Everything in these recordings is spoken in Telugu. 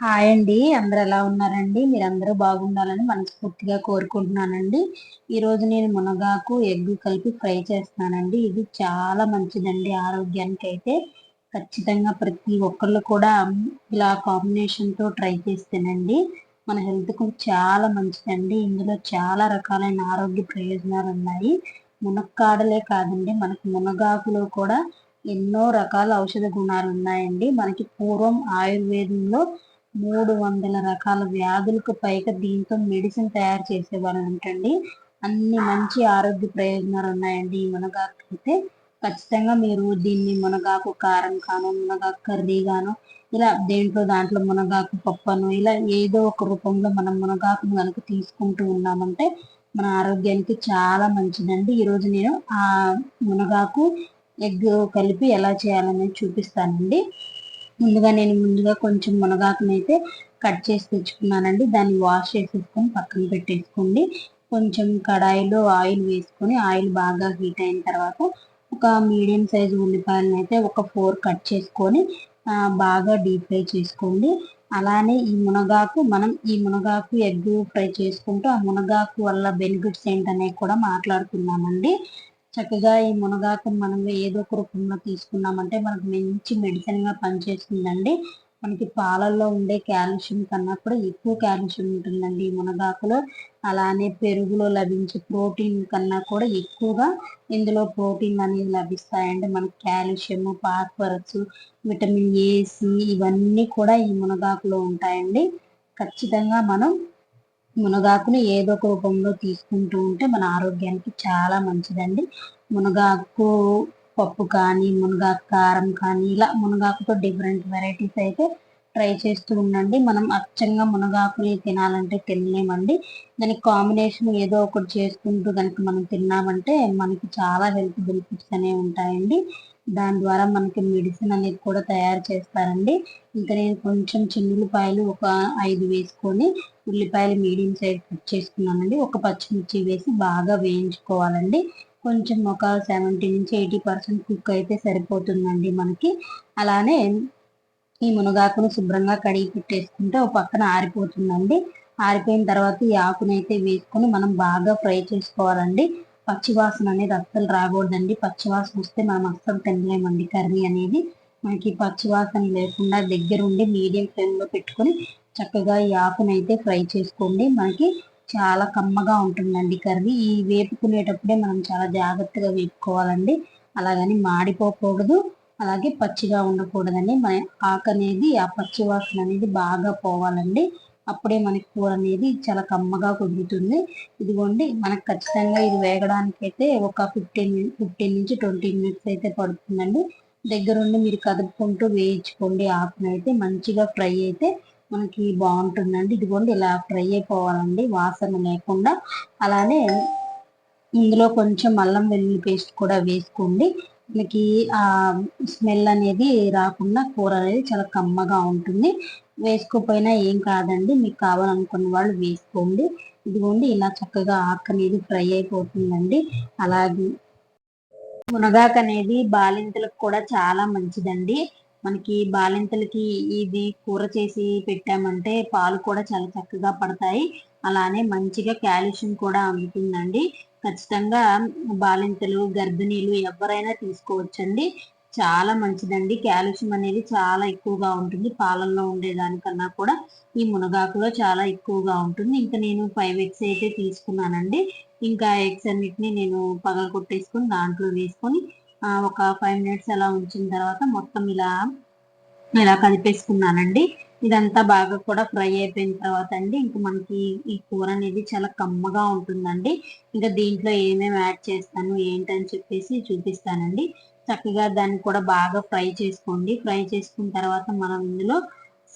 హాయ్ అండి. అందరు ఎలా ఉన్నారండి? మీరందరూ బాగుండాలని మనస్ఫూర్తిగా కోరుకుంటున్నానండి. ఈరోజు నేను మునగాకు ఎగ్ కలిపి ఫ్రై చేస్తున్నానండి. ఇది చాలా మంచిదండి ఆరోగ్యానికి అయితే ఖచ్చితంగా ప్రతి ఒక్కళ్ళు కూడా ఇలా కాంబినేషన్తో ట్రై చేస్తేనండి మన హెల్త్కు చాలా మంచిదండి. ఇందులో చాలా రకాలైన ఆరోగ్య ప్రయోజనాలు ఉన్నాయి. మునక్కాడలే కాదండి మనకు మునగాకులో కూడా ఎన్నో రకాల ఔషధ గుణాలు ఉన్నాయండి. మనకి పూర్వం ఆయుర్వేదంలో మూడు వందల రకాల వ్యాధులకు పైగా దీంతో మెడిసిన్ తయారు చేసేవారు అంటండి అన్ని మంచి ఆరోగ్య ప్రయోజనాలు ఉన్నాయండి ఈ మునగాకు అయితే. ఖచ్చితంగా మీరు దీన్ని మునగాకు కారం కాను మునగాకు కర్రీ గాను ఇలా దేంట్లో దాంట్లో మునగాకు పప్పను ఇలా ఏదో ఒక రూపంలో మనం మునగాకును కనుక తీసుకుంటూ ఉన్నామంటే మన ఆరోగ్యానికి చాలా మంచిదండి. ఈరోజు నేను ఆ మునగాకు ఎగ్ కలిపి ఎలా చేయాలనేది చూపిస్తానండి. ముందుగా నేను ముందుగా కొంచెం మునగాకునైతే కట్ చేసి తెచ్చుకున్నానండి. దాన్ని వాష్ చేసేసుకొని పక్కన పెట్టేసుకోండి. కొంచెం కడాయిలో ఆయిల్ వేసుకొని ఆయిల్ బాగా హీట్ అయిన తర్వాత ఒక మీడియం సైజు ఉల్లిపాయలను అయితే ఒక ఫోర్ కట్ చేసుకొని బాగా డీప్ ఫ్రై చేసుకోండి. అలానే ఈ మునగాకు మనం ఈ మునగాకు ఎగ్ ఫ్రై చేసుకుంటూ ఆ మునగాకు వల్ల బెనిఫిట్స్ ఏంటనేవి కూడా మాట్లాడుకున్నామండి చక్కగా ఈ మునగాకును మనం ఏదో ఒక రూపంలో తీసుకున్నామంటే మనకు మంచి మెడిసిన్గా పనిచేస్తుందండి. మనకి పాలల్లో ఉండే కాల్షియం కన్నా కూడా ఎక్కువ కాల్షియం ఉంటుందండి ఈ మునగాకులో. అలానే పెరుగులో లభించే ప్రోటీన్ కన్నా కూడా ఎక్కువగా ఇందులో ప్రోటీన్ అనేది లభిస్తాయండి. మనకి కాల్షియం ఫాస్ఫరస్ విటమిన్ ఏసి ఇవన్నీ కూడా ఈ మునగాకులో ఉంటాయండి. ఖచ్చితంగా మనం మునగాకుని ఏదో ఒక రూపంలో తీసుకుంటూ ఉంటే మన ఆరోగ్యానికి చాలా మంచిదండి. మునగాకు పప్పు కానీ మునగాకు కారం కానీ ఇలా మునగాకుతో డిఫరెంట్ వెరైటీస్ అయితే ట్రై చేస్తూ ఉండండి. మనం అచ్చంగా మునగాకుని తినాలంటే తినలేమండి. దానికి కాంబినేషన్ ఏదో ఒకటి చేసుకుంటూ కనుక మనం తిన్నామంటే మనకి చాలా హెల్త్ బెనిఫిట్స్ అనేవి ఉంటాయండి. దాని ద్వారా మనకి మెడిసిన్ అనేది కూడా తయారు చేస్తారండి. ఇంకా నేను కొంచెం చిన్నులపాయలు ఒక ఐదు వేసుకొని ఉల్లిపాయలు మీడియం సైజ్ కట్ చేసుకున్నానండి. ఒక పచ్చిమిర్చి వేసి బాగా వేయించుకోవాలండి. కొంచెం ఒక సెవెంటీ నుంచి ఎయిటీ పర్సెంట్ కుక్ అయితే సరిపోతుందండి మనకి. అలానే ఈ మునగాకును శుభ్రంగా కడిగి పెట్టేసుకుంటే ఒక పక్కన ఆరిపోతుందండి. ఆరిపోయిన తర్వాత ఈ ఆకునైతే వేసుకొని మనం బాగా ఫ్రై చేసుకోవాలండి. పచ్చివాసన అనేది అస్సలు రాకూడదండి. పచ్చివాసన వస్తే మనం అస్సలు తినలేమండి. కర్రీ అనేది మనకి పచ్చివాసన లేకుండా దగ్గరుండి మీడియం ఫ్లేమ్లో పెట్టుకొని చక్కగా ఈ ఆకునైతే ఫ్రై చేసుకోండి. మనకి చాలా కమ్మగా ఉంటుందండి కర్రీ. ఈ వేపుకునేటప్పుడే మనం చాలా జాగ్రత్తగా వేపుకోవాలండి. అలాగని మాడిపోకూడదు. అలాగే పచ్చిగా ఉండకూడదండి. మన ఆకు అనేది ఆ పచ్చి వాసన అనేది బాగా పోవాలండి. అప్పుడే మనకి కూర అనేది చాలా కమ్మగా కుదురుతుంది. ఇదిగోండి మనకు ఖచ్చితంగా ఇది వేగడానికి అయితే ఒక ఫిఫ్టీన్ ఫిఫ్టీన్ నుంచి ట్వంటీ మినిట్స్ అయితే పడుతుందండి. దగ్గరుండి మీరు కదుపుకుంటూ వేయించుకోండి. ఆకునైతే మంచిగా ఫ్రై అయితే మనకి బాగుంటుందండి. ఇదిగోండి ఇలా ఫ్రై అయిపోవాలండి. వాసన లేకుండా అలానే ఇందులో కొంచెం అల్లం వెల్లుల్లి పేస్ట్ కూడా వేసుకోండి. మనకి ఆ స్మెల్ అనేది రాకుండా కూర అనేది చాలా కమ్మగా ఉంటుంది. వేసుకోపోయినా ఏం కాదండి. మీకు కావాలనుకున్న వాళ్ళు వేసుకోండి. ఇదిగోండి ఇలా చక్కగా ఆకు అనేది ఫ్రై అయిపోతుందండి. అలాగే మునగాకు అనేది బాలింతలకు కూడా చాలా మంచిదండి. మనకి బాలింతలకి ఇది కూర చేసి పెట్టామంటే పాలు కూడా చాలా చక్కగా పడతాయి. అలానే మంచిగా కాల్షియం కూడా అందుతుందండి. ఖచ్చితంగా బాలింతలు గర్భిణీలు ఎవరైనా తీసుకోవచ్చండి. చాలా మంచిదండి. కాల్షియం అనేది చాలా ఎక్కువగా ఉంటుంది. పాలల్లో ఉండేదానికన్నా కూడా ఈ మునగాకులో చాలా ఎక్కువగా ఉంటుంది. ఇంకా నేను ఫైవ్ ఎగ్స్ అయితే తీసుకున్నానండి. ఇంకా ఎగ్స్ అన్నిటిని నేను పగల కొట్టేసుకొని దాంట్లో వేసుకొని ఒక ఫైవ్ మినిట్స్ అలా ఉంచిన తర్వాత మొత్తం ఇలా ఇలా కలిపేసుకున్నానండి. ఇదంతా బాగా కూడా ఫ్రై అయిపోయిన తర్వాత అండి ఇంకా మనకి ఈ కూర అనేది చాలా కమ్మగా ఉంటుందండి. ఇంకా దీంట్లో ఏమేమి యాడ్ చేస్తాను ఏంటని చెప్పేసి చూపిస్తానండి. చక్కగా దాన్ని కూడా బాగా ఫ్రై చేసుకోండి. ఫ్రై చేసుకున్న తర్వాత మనం ఇందులో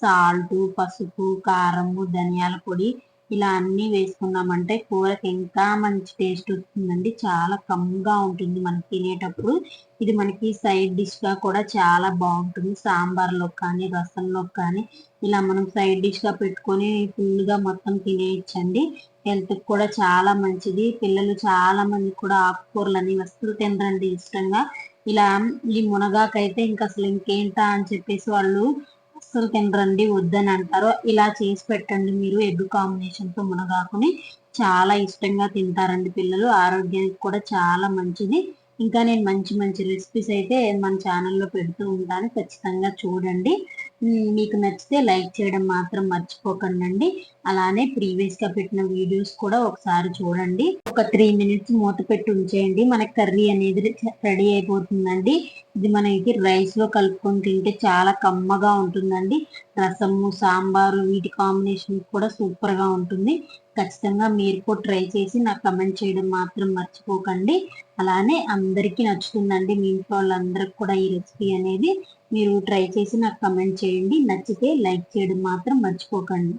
సాల్ట్ పసుపు కారము ధనియాల పొడి ఇలా అన్నీ వేసుకున్నామంటే కూరకి ఇంకా మంచి టేస్ట్ వస్తుందండి. చాలా కమ్గా ఉంటుంది మనం తినేటప్పుడు. ఇది మనకి సైడ్ డిష్గా కూడా చాలా బాగుంటుంది. సాంబార్లో కానీ రసంలో కానీ ఇలా మనం సైడ్ డిష్గా పెట్టుకొని ఫుల్గా మొత్తం తినేయచ్చండి. హెల్త్కి కూడా చాలా మంచిది. పిల్లలు చాలా మంది కూడా ఆకుకూరలు అనేవి వస్తువులు తినరండి ఇష్టంగా. ఇలా ఈ మునగాకైతే ఇంకా అసలు ఇంకేంటా అని చెప్పేసి వాళ్ళు అస్సలు తినరండి వద్దని అంటారు. ఇలా చేసి పెట్టండి మీరు ఎగ్ కాంబినేషన్తో మునగాకుని. చాలా ఇష్టంగా తింటారండి పిల్లలు. ఆరోగ్యానికి కూడా చాలా మంచిది. ఇంకా నేను మంచి మంచి రెసిపీస్ అయితే మన ఛానల్లో పెడుతూ ఉంటాను. ఖచ్చితంగా చూడండి. మీకు నచ్చితే లైక్ చేయడం మాత్రం మర్చిపోకండి అలానే ప్రీవియస్గా పెట్టిన వీడియోస్ కూడా ఒకసారి చూడండి. ఒక త్రీ మినిట్స్ మూత పెట్టి ఉంచేయండి. మనకి కర్రీ అనేది రెడీ అయిపోతుందండి. ఇది మనకి రైస్లో కలుపుకొని తింటే చాలా కమ్మగా ఉంటుందండి. రసము సాంబారు వీటి కాంబినేషన్ కూడా సూపర్గా ఉంటుంది. ఖచ్చితంగా మీరు కూడా ట్రై చేసి నాకు కమెంట్ చేయడం మాత్రం మర్చిపోకండి. అలానే అందరికీ నచ్చుతుందండి మీ ఇంట్లో వాళ్ళందరికి కూడా ఈ రెసిపీ అనేది. మీరు ట్రై చేసి నాకు కమెంట్ చేయండి. నచ్చితే లైక్ చేయడం మాత్రం మర్చిపోకండి.